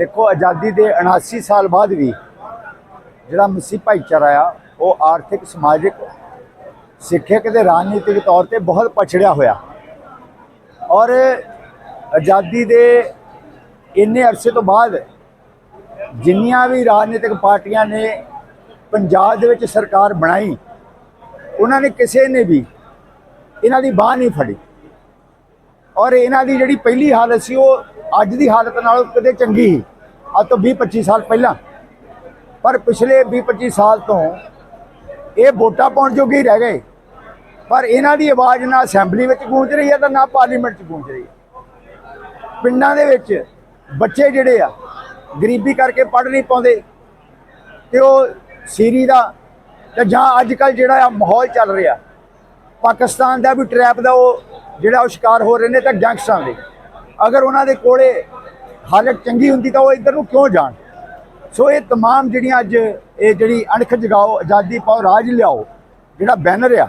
ਦੇਖੋ ਆਜ਼ਾਦੀ ਦੇ 79 ਸਾਲ ਬਾਅਦ ਵੀ ਜਿਹੜਾ ਮਸੀਹ ਭਾਈਚਾਰਾ ਆ, ਉਹ ਆਰਥਿਕ, ਸਮਾਜਿਕ, ਸਿੱਖਿਅਕ ਤੇ ਰਾਜਨੀਤਿਕ ਤੌਰ ਤੇ ਬਹੁਤ ਪਛੜਿਆ ਹੋਇਆ। ਔਰ ਆਜ਼ਾਦੀ ਦੇ ਇੰਨੇ ਅਰਸੇ ਤੋਂ ਬਾਅਦ ਜਿੰਨੀਆਂ ਵੀ ਰਾਜਨੀਤਿਕ ਪਾਰਟੀਆਂ ਨੇ ਪੰਜਾਬ ਦੇ ਵਿੱਚ ਸਰਕਾਰ ਬਣਾਈ, ਉਹਨਾਂ ਨੇ ਕਿਸੇ ਨੇ ਵੀ ਇਹਨਾਂ ਦੀ ਬਾਹ ਨਹੀਂ ਫੜੀ। ਔਰ ਇਹਨਾਂ ਦੀ ਜਿਹੜੀ ਪਹਿਲੀ ਹਾਲਤ ਸੀ, ਉਹ ਅੱਜ ਦੀ ਹਾਲਤ ਨਾਲੋਂ ਕਿਤੇ ਚੰਗੀ ਸੀ। ਅੱਜ ਤੋਂ 20 25 ਸਾਲ ਪਹਿਲਾਂ। ਪਰ ਪਿਛਲੇ 20 25 ਸਾਲ ਤੋਂ ਇਹ ਵੋਟਾਂ ਪਾਉਣ ਜੋਗੇ ਰਹਿ ਗਏ। ਪਰ ਇਹਨਾਂ ਦੀ ਆਵਾਜ਼ ਨਾ ਅਸੈਂਬਲੀ ਵਿੱਚ ਗੂੰਜ ਰਹੀ ਹੈ ਤਾਂ ਨਾ ਪਾਰਲੀਮੈਂਟ 'ਚ ਗੂੰਜ ਰਹੀ ਹੈ। ਪਿੰਡਾਂ ਦੇ ਵਿੱਚ ਬੱਚੇ ਜਿਹੜੇ ਆ, ਗਰੀਬੀ ਕਰਕੇ ਪੜ੍ਹ ਨਹੀਂ ਪਾਉਂਦੇ। ਤੇ ਉਹ ਸੀਰੀ ਦਾ ਤੇ ਜਾਂ ਅੱਜ ਕੱਲ ਜਿਹੜਾ ਆ ਮਾਹੌਲ ਚੱਲ ਰਿਹਾ। ਪਾਕਿਸਤਾਨ ਦਾ ਵੀ ਟਰੈਪ ਦਾ ਉਹ ਜਿਹੜਾ ਉਹ ਸ਼ਿਕਾਰ ਹੋ ਰਹੇ ਨੇ ਤਾਂ ਗੈਂਗਸਟਰਾਂ ਦੇ। ਅਗਰ ਉਹਨਾਂ ਦੇ ਕੋਲੇ ਹਾਲਤ ਚੰਗੀ ਹੁੰਦੀ ਤਾਂ ਉਹ ਇੱਧਰ ਨੂੰ ਕਿਉਂ ਜਾਣ ਸੋ ਇਹ तमाम ਜਿਹੜੀਆਂ ਅੱਜ ਇਹ ਜਿਹੜੀ ਅਣਖ ਜਗਾਓ ਆਜ਼ਾਦੀ ਪਾਓ ਰਾਜ ਲਿਆਓ ਜਿਹੜਾ ਬੈਨਰ ਆ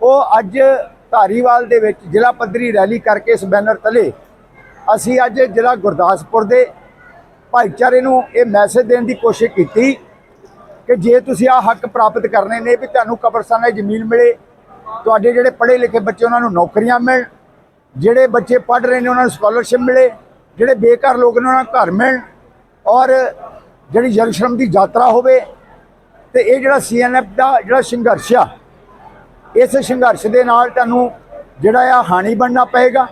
ਉਹ ਅੱਜ ਧਾਰੀਵਾਲ ਦੇ ਵਿੱਚ ਜ਼ਿਲ੍ਹਾ ਪੱਧਰੀ ਰੈਲੀ ਕਰਕੇ ਇਸ ਬੈਨਰ ਤਲੇ ਅਸੀਂ ਅੱਜ ਜ਼ਿਲ੍ਹਾ ਗੁਰਦਾਸਪੁਰ ਦੇ ਭਾਈਚਾਰੇ ਨੂੰ ਇਹ ਮੈਸੇਜ ਦੇਣ ਦੀ ਕੋਸ਼ਿਸ਼ ਕੀਤੀ ਕਿ ਜੇ ਤੁਸੀਂ ਆ ਹੱਕ ਪ੍ਰਾਪਤ ਕਰਨੇ ਨੇ ਵੀ ਤੁਹਾਨੂੰ ਕਬਰਸਤਾਨਾਂ 'ਚ ਜ਼ਮੀਨ ਮਿਲੇ ਤੁਹਾਡੇ ਜਿਹੜੇ ਪੜ੍ਹੇ ਲਿਖੇ ਬੱਚੇ ਉਹਨਾਂ ਨੂੰ ਨੌਕਰੀਆਂ ਮਿਲਣ ਜਿਹੜੇ ਬੱਚੇ ਪੜ੍ਹ ਰਹੇ ਨੇ, ਉਹਨਾਂ ਨੂੰ ਸਕਾਲਰਸ਼ਿਪ ਮਿਲੇ, ਜਿਹੜੇ ਬੇਘਰ ਲੋਕ ਨੇ, ਉਹਨਾਂ ਨੂੰ ਘਰ ਮਿਲਣ ਔਰ ਜਿਹੜੀ ਜਲ ਸ਼ਰਮ ਦੀ ਯਾਤਰਾ ਹੋਵੇ ਤੇ ਇਹ ਜਿਹੜਾ ਸੀਐਨਐਫ ਦਾ ਜਿਹੜਾ ਸੰਘਰਸ਼ ਆ, ਇਸ ਸੰਘਰਸ਼ ਦੇ ਨਾਲ ਤੁਹਾਨੂੰ ਜਿਹੜਾ ਆ ਹਾਨੀ ਬਣਨਾ ਪਏਗਾ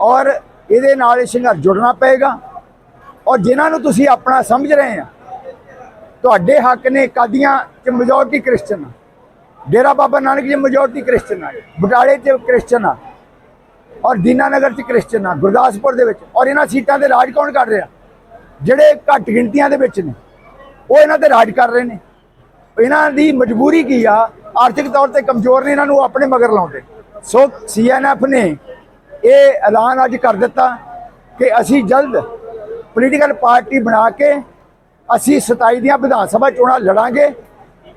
ਔਰ ਇਹਦੇ ਨਾਲ ਇਹ ਸੰਘਰਸ਼ ਜੁੜਨਾ ਪਏਗਾ ਔਰ ਜਿਨ੍ਹਾਂ ਨੂੰ ਤੁਸੀਂ ਆਪਣਾ ਸਮਝ ਰਹੇ ਆ, ਤੁਹਾਡੇ ਹੱਕ ਨੇ ਕਾਦੀਆਂ ਚ ਮੈਜੋਰਟੀ ਕ੍ਰਿਸਚਨ ਆ। ਡੇਰਾ ਬਾਬਾ ਨਾਨਕ ਜੀ ਮੈਜੋਰਟੀ ਕ੍ਰਿਸਚਨ ਆ, ਬਟਾਲੇ ਚ ਕ੍ਰਿਸਚਨ ਆ। ਔਰ ਦੀਨਾਨਗਰ ਚ ਕ੍ਰਿਸਚਨ ਆ, ਗੁਰਦਾਸਪੁਰ ਦੇ ਵਿੱਚ। ਔਰ ਇਹਨਾਂ ਸੀਟਾਂ ਤੇ ਰਾਜ ਕੌਣ ਕਰ ਰਿਹਾ? ਜਿਹੜੇ ਘੱਟ ਗਿਣਤੀਆਂ ਦੇ ਵਿੱਚ ਨੇ, ਉਹ ਇਹਨਾਂ ਤੇ ਰਾਜ ਕਰ ਰਹੇ ਨੇ। ਇਹਨਾਂ ਦੀ ਮਜਬੂਰੀ ਕੀ ਆ? ਆਰਥਿਕ ਤੌਰ ਤੇ ਕਮਜ਼ੋਰ ਨੇ ਇਹਨਾਂ ਨੂੰ ਆਪਣੇ ਮਗਰ ਲਾਉਂਦੇ। ਸੋ ਸੀਐਨਐਫ ਨੇ ਇਹ ਐਲਾਨ ਅੱਜ ਕਰ ਦਿੱਤਾ ਕਿ ਅਸੀਂ ਜਲਦ ਪੋਲੀਟੀਕਲ ਪਾਰਟੀ ਬਣਾ ਕੇ ਅਸੀਂ 27 ਦੀਆਂ ਵਿਧਾਨ ਸਭਾ ਚੋਣਾਂ ਲੜਾਂਗੇ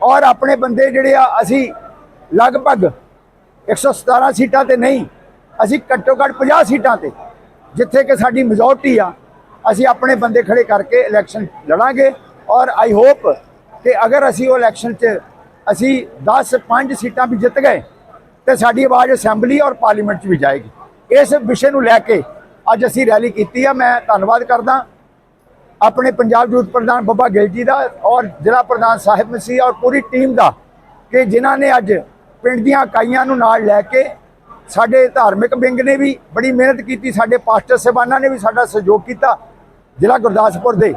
ਔਰ ਆਪਣੇ ਬੰਦੇ ਜਿਹੜੇ ਆ, ਅਸੀਂ ਲਗਭਗ 117 ਸੀਟਾਂ ਤੇ ਨਹੀਂ ਅਸੀਂ ਘੱਟੋ ਘੱਟ 50 ਸੀਟਾਂ ਤੇ, ਜਿੱਥੇ ਕਿ ਸਾਡੀ ਮੈਜੋਰਟੀ ਆ, ਅਸੀਂ ਆਪਣੇ ਬੰਦੇ ਖੜੇ ਕਰਕੇ ਇਲੈਕਸ਼ਨ ਲੜਾਂਗੇ ਔਰ ਆਈ ਹੋਪ ਕਿ ਅਗਰ ਅਸੀਂ ਉਹ ਇਲੈਕਸ਼ਨ 'ਚ ਅਸੀਂ 10 5 ਸੀਟਾਂ ਵੀ ਜਿੱਤ ਗਏ, ਤੇ ਸਾਡੀ ਆਵਾਜ਼ ਅਸੈਂਬਲੀ ਔਰ ਪਾਰਲੀਮੈਂਟ 'ਚ ਵੀ ਜਾਏਗੀ। ਇਸ ਵਿਸ਼ੇ ਨੂੰ ਲੈ ਕੇ ਅੱਜ ਅਸੀਂ ਰੈਲੀ ਕੀਤੀ ਆ, ਮੈਂ ਧੰਨਵਾਦ ਕਰਦਾ। ਆਪਣੇ ਪੰਜਾਬ ਯੂਥ ਪ੍ਰਧਾਨ ਬੱਬਾ ਗਿੱਲ ਜੀ ਦਾ ਔਰ ਜ਼ਿਲ੍ਹਾ ਪ੍ਰਧਾਨ ਸਾਹਿਬ ਮਸੀਹ ਔਰ ਪੂਰੀ ਟੀਮ ਦਾ, ਕਿ ਜਿਨ੍ਹਾਂ ਨੇ ਅੱਜ ਪਿੰਡ ਦੀਆਂ ਇਕਾਈਆਂ ਨੂੰ ਨਾਲ ਲੈ ਕੇ ਸਾਡੇ ਧਾਰਮਿਕ ਵਿੰਗ ਨੇ ਵੀ ਬੜੀ ਮਿਹਨਤ ਕੀਤੀ, ਸਾਡੇ ਪਾਸਟਰ ਸਾਹਿਬਾਨਾਂ ਨੇ ਵੀ ਸਾਡਾ ਸਹਿਯੋਗ ਕੀਤਾ ਜ਼ਿਲ੍ਹਾ ਗੁਰਦਾਸਪੁਰ ਦੇ।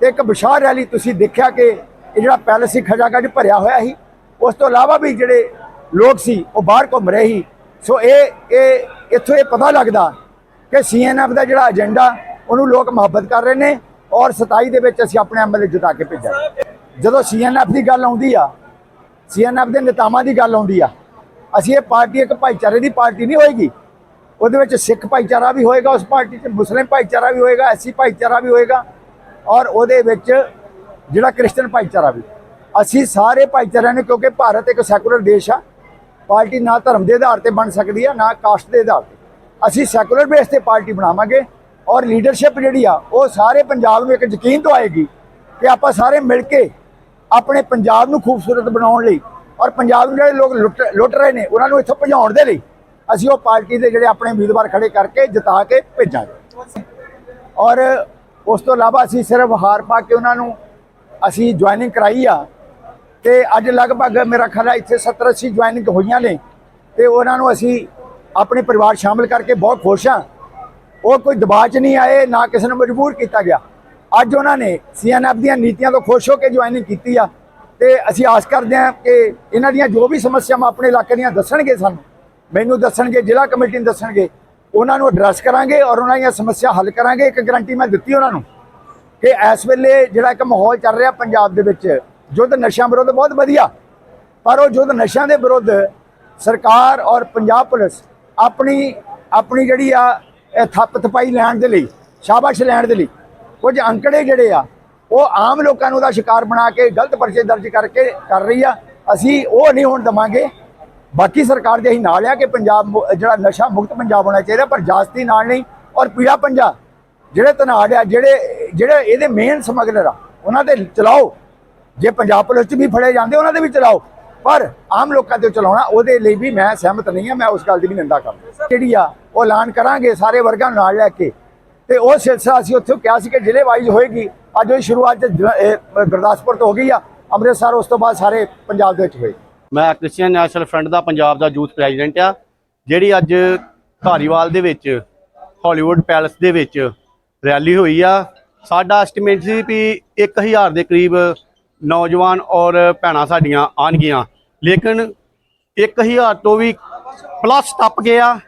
ਤੇ ਇੱਕ ਵਿਸ਼ਾਲ ਰੈਲੀ ਤੁਸੀਂ ਦੇਖਿਆ ਕਿ ਇਹ ਜਿਹੜਾ ਪੈਲਸ ਸੀ ਖਜਾਗੜ ਭਰਿਆ ਹੋਇਆ ਸੀ, ਉਸ ਤੋਂ ਇਲਾਵਾ ਵੀ ਜਿਹੜੇ ਲੋਕ ਸੀ ਉਹ ਬਾਹਰ ਘੁੰਮ ਰਹੇ ਸੀ। ਸੋ ਇਹ ਇਹ ਇੱਥੋਂ ਇਹ ਪਤਾ ਲੱਗਦਾ ਕਿ ਸੀਐਨਐਫ ਦਾ ਜਿਹੜਾ ਏਜੰਡਾ, ਉਹਨੂੰ ਲੋਕ ਮੁਹੱਬਤ ਕਰ ਰਹੇ ਨੇ ਔਰ 27 ਦੇ ਵਿੱਚ ਅਸੀਂ ਆਪਣੇ ਐਮਐਲਏ ਜਿਤਾ ਕੇ ਭੇਜਾਂਗੇ। ਜਦੋਂ ਸੀਐਨਐਫ ਦੀ ਗੱਲ ਆਉਂਦੀ ਆ ਸੀਐਨਐਫ ਦੇ ਨੇਤਾਵਾਂ ਦੀ ਗੱਲ ਆਉਂਦੀ ਆ ਅਸੀਂ ਇਹ ਪਾਰਟੀ ਇੱਕ ਭਾਈਚਾਰੇ ਦੀ ਪਾਰਟੀ ਨਹੀਂ ਹੋਏਗੀ। ਉਹਦੇ ਵਿੱਚ ਸਿੱਖ ਭਾਈਚਾਰਾ ਵੀ ਹੋਏਗਾ, ਉਸ ਪਾਰਟੀ 'ਚ ਮੁਸਲਿਮ ਭਾਈਚਾਰਾ ਵੀ ਹੋਏਗਾ ਐਸੀ ਭਾਈਚਾਰਾ ਵੀ ਹੋਏਗਾ ਔਰ ਉਹਦੇ ਵਿੱਚ ਜਿਹੜਾ ਕ੍ਰਿਸਚਨ ਭਾਈਚਾਰਾ ਵੀ। ਅਸੀਂ ਸਾਰੇ ਭਾਈਚਾਰਿਆਂ ਨੂੰ ਕਿਉਂਕਿ ਭਾਰਤ ਇੱਕ ਸੈਕੂਲਰ ਦੇਸ਼ ਆ, ਪਾਰਟੀ ਨਾ ਧਰਮ ਦੇ ਆਧਾਰ ਤੇ ਬਣ ਸਕਦੀ ਆ, ਨਾ ਕਾਸਟ ਦੇ ਆਧਾਰ ਤੇ। ਅਸੀਂ ਸੈਕੂਲਰ ਬੇਸ ਤੇ ਪਾਰਟੀ ਬਣਾਵਾਂਗੇ ਔਰ ਲੀਡਰਸ਼ਿਪ ਜਿਹੜੀ ਆ, ਉਹ ਸਾਰੇ ਪੰਜਾਬ ਨੂੰ ਇੱਕ ਯਕੀਨ ਤੋਂ ਆਏਗੀ ਕਿ ਆਪਾਂ ਸਾਰੇ ਮਿਲ ਕੇ ਆਪਣੇ ਪੰਜਾਬ ਨੂੰ ਖੂਬਸੂਰਤ ਬਣਾਉਣ ਲਈ ਔਰ ਪੰਜਾਬ ਨੂੰ ਜਿਹੜੇ ਲੋਕ ਲੁੱਟ ਲੁੱਟ ਰਹੇ ਨੇ, ਉਹਨਾਂ ਨੂੰ ਇੱਥੋਂ ਭਜਾਉਣ ਦੇ ਲਈ ਅਸੀਂ ਉਹ ਪਾਰਟੀ ਦੇ ਜਿਹੜੇ ਆਪਣੇ ਉਮੀਦਵਾਰ ਖੜੇ ਕਰਕੇ ਜਿਤਾ ਕੇ ਭੇਜਾਂਗੇ। ਔਰ ਉਸ ਤੋਂ ਇਲਾਵਾ ਅਸੀਂ ਸਿਰਫ ਹਾਰ ਪਾ ਕੇ ਉਹਨਾਂ ਨੂੰ ਅਸੀਂ ਜੁਆਇਨਿੰਗ ਕਰਾਈ ਆ ਤੇ ਅੱਜ ਲਗਭਗ ਮੇਰਾ ਖਿਆਲ ਹੈ ਇੱਥੇ 70 80 ਜੁਆਇਨਿੰਗ ਹੋਈਆਂ ਨੇ ਤੇ ਉਹਨਾਂ ਨੂੰ ਅਸੀਂ ਆਪਣੇ ਪਰਿਵਾਰ ਸ਼ਾਮਲ ਕਰਕੇ ਬਹੁਤ ਖੁਸ਼ ਹਾਂ ਉਹ ਕੋਈ ਦਬਾਅ 'ਚ ਨਹੀਂ ਆਏ, ਨਾ ਕਿਸੇ ਨੂੰ ਮਜਬੂਰ ਕੀਤਾ ਗਿਆ। ਅੱਜ ਉਹਨਾਂ ਨੇ ਸੀਐਨਐਫ ਦੀਆਂ ਨੀਤੀਆਂ ਤੋਂ ਖੁਸ਼ ਹੋ ਕੇ ਜੁਆਇਨਿੰਗ ਕੀਤੀ ਆ। ਤੇ ਅਸੀਂ ਆਸ ਕਰਦੇ ਹਾਂ ਕਿ ਇਹਨਾਂ ਦੀਆਂ ਜੋ ਵੀ ਸਮੱਸਿਆਵਾਂ ਆਪਣੇ ਇਲਾਕੇ ਦੀਆਂ ਦੱਸਣਗੇ ਸਾਨੂੰ, ਮੈਨੂੰ ਦੱਸਣਗੇ, ਜ਼ਿਲ੍ਹਾ ਕਮੇਟੀ ਨੂੰ ਦੱਸਣਗੇ, ਉਹਨਾਂ ਨੂੰ ਐਡਰੈਸ ਕਰਾਂਗੇ ਔਰ ਉਹਨਾਂ ਦੀਆਂ ਸਮੱਸਿਆ ਹੱਲ ਕਰਾਂਗੇ। ਇੱਕ ਗਰੰਟੀ ਮੈਂ ਦਿੱਤੀ ਉਹਨਾਂ ਨੂੰ ਕਿ ਇਸ ਵੇਲੇ ਜਿਹੜਾ ਇੱਕ ਮਾਹੌਲ ਚੱਲ ਰਿਹਾ ਪੰਜਾਬ ਦੇ ਵਿੱਚ ਯੁੱਧ ਨਸ਼ਿਆਂ ਵਿਰੁੱਧ ਬਹੁਤ ਵਧੀਆ, ਪਰ ਉਹ ਯੁੱਧ ਨਸ਼ਿਆਂ ਦੇ ਵਿਰੁੱਧ ਸਰਕਾਰ ਔਰ ਪੰਜਾਬ ਪੁਲਿਸ ਆਪਣੀ ਆਪਣੀ ਜਿਹੜੀ ਆ ਥੱਪ ਥਪਾਈ ਲੈਣ ਦੇ ਲਈ, ਸ਼ਾਬਾਸ਼ ਲੈਣ ਦੇ ਲਈ, ਕੁਝ ਅੰਕੜੇ ਜਿਹੜੇ ਆ ਉਹ ਆਮ ਲੋਕਾਂ ਨੂੰ ਦਾ ਸ਼ਿਕਾਰ ਬਣਾ ਕੇ, ਗਲਤ ਪਰਚੇ ਦਰਜ ਕਰਕੇ ਕਰ ਰਹੀ ਆ। ਅਸੀਂ ਉਹ ਨਹੀਂ ਹੋਣ ਦਵਾਂਗੇ। ਬਾਕੀ ਸਰਕਾਰ ਦੇ ਅਸੀਂ ਨਾਲ ਆ ਕਿ ਪੰਜਾਬ ਜਿਹੜਾ ਨਸ਼ਾ ਮੁਕਤ ਪੰਜਾਬ ਹੋਣਾ ਚਾਹੀਦਾ, ਪਰ ਜਾਸਤੀ ਨਾਲ ਨਹੀਂ। ਔਰ ਪੀੜਾ ਪੰਜਾ, ਜਿਹੜੇ ਧਨਾੜ ਆ, ਜਿਹੜੇ ਜਿਹੜੇ ਇਹਦੇ ਮੇਨ ਸਮਗਲਰ ਆ, ਉਹਨਾਂ ਦੇ ਚਲਾਓ। ਜੇ ਪੰਜਾਬ ਪੁਲਿਸ 'ਚ ਵੀ ਫੜੇ ਜਾਂਦੇ, ਉਹਨਾਂ ਦੇ ਵੀ ਚਲਾਓ। ਪਰ ਆਮ ਲੋਕਾਂ ਤੇ ਚਲਾਉਣਾ, ਉਹਦੇ ਲਈ ਵੀ ਮੈਂ ਸਹਿਮਤ ਨਹੀਂ ਹਾਂ ਮੈਂ ਉਸ ਗੱਲ ਦੀ ਵੀ ਨਿੰਦਾ ਕਰਦਾ। ਜਿਹੜੀ ਆ, ਉਹ ਐਲਾਨ ਕਰਾਂਗੇ, ਸਾਰੇ ਵਰਗਾਂ ਨੂੰ ਨਾਲ ਲੈ ਕੇ। ਤੇ ਉਹ ਸਿਲਸਿਲਾ ਅਸੀਂ ਉੱਥੇ ਕਿਹਾ ਸੀ ਕਿ ਜ਼ਿਲ੍ਹੇ ਵਾਈਜ਼ ਹੋਏਗੀ। ਅੱਜ ਉਹ ਸ਼ੁਰੂਆਤ ਗੁਰਦਾਸਪੁਰ ਤੋਂ ਹੋ ਗਈ ਆ। ਅੰਮ੍ਰਿਤਸਰ ਉਸ ਤੋਂ ਬਾਅਦ ਸਾਰੇ ਪੰਜਾਬ ਦੇ ਵਿੱਚ ਹੋਏ। ਮੈਂ ਕ੍ਰਿਸਚੀਅਨ ਨੈਸ਼ਨਲ ਫਰੰਟ ਦਾ ਪੰਜਾਬ ਦਾ ਯੂਥ ਪ੍ਰੈਜ਼ੀਡੈਂਟ ਆ। ਜਿਹੜੀ ਅੱਜ ਧਾਰੀਵਾਲ ਦੇ ਵਿੱਚ, ਹਾਲੀਵੁੱਡ ਪੈਲਸ ਦੇ ਵਿੱਚ ਰੈਲੀ ਹੋਈ ਆ। ਸਾਡਾ ਐਸਟੀਮੇਟ ਸੀ ਵੀ 1000 ਦੇ ਕਰੀਬ ਨੌਜਵਾਨ ਔਰ ਭੈਣਾਂ ਸਾਡੀਆਂ ਆਉਣਗੀਆਂ। ਲੇਕਿਨ 1000 ਤੋਂ ਵੀ ਪਲੱਸ ਟੱਪ ਗਿਆ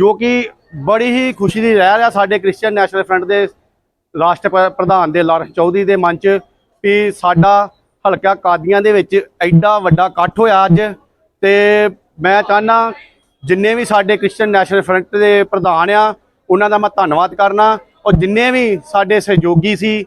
ਜੋ ਕਿ ਬੜੀ ਹੀ ਖੁਸ਼ੀ ਦੀ ਰਹਿ ਰਿਹਾ ਸਾਡੇ ਕ੍ਰਿਸਚੀਅਨ ਨੈਸ਼ਨਲ ਫਰੰਟ ਦੇ ਰਾਸ਼ਟਰ ਪ੍ਰਧਾਨ ਦੇ ਲਾਰੈਂਸ ਚੌਧਰੀ ਦੇ ਮਨ 'ਚ ਵੀ ਸਾਡਾ ਹਲਕਾ ਕਾਦੀਆਂ ਦੇ ਵਿੱਚ ਐਡਾ ਵੱਡਾ ਇਕੱਠ ਹੋਇਆ ਅੱਜ ਤੇ ਮੈਂ ਚਾਹਨਾ ਜਿੰਨੇ ਵੀ ਸਾਡੇ ਕ੍ਰਿਸਚੀਅਨ ਨੈਸ਼ਨਲ ਫਰੰਟ ਦੇ ਪ੍ਰਧਾਨ ਆ, ਉਹਨਾਂ ਦਾ ਮੈਂ ਧੰਨਵਾਦ ਕਰਨਾ ਔਰ ਜਿੰਨੇ ਵੀ ਸਾਡੇ ਸਹਿਯੋਗੀ ਸੀ,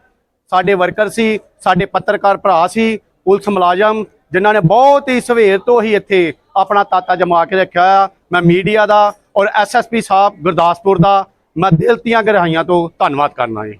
ਸਾਡੇ ਵਰਕਰ ਸੀ, ਸਾਡੇ ਪੱਤਰਕਾਰ ਭਰਾ ਸੀ, ਪੁਲਿਸ ਮੁਲਾਜ਼ਮ ਜਿਨ੍ਹਾਂ ਨੇ ਬਹੁਤ ਹੀ ਸਵੇਰ ਤੋਂ ਹੀ ਇੱਥੇ ਆਪਣਾ ਤਾਤਾ ਜਮਾ ਕੇ ਰੱਖਿਆ ਆ, ਮੈਂ ਮੀਡੀਆ ਦਾ ਔਰ ਐਸਐਸਪੀ ਸਾਹਿਬ ਗੁਰਦਾਸਪੁਰ ਦਾ ਮੈਂ ਦਿਲ ਦੀਆਂ ਗਹਿਰਾਈਆਂ ਤੋਂ ਧੰਨਵਾਦ ਕਰਨਾ ਜੀ।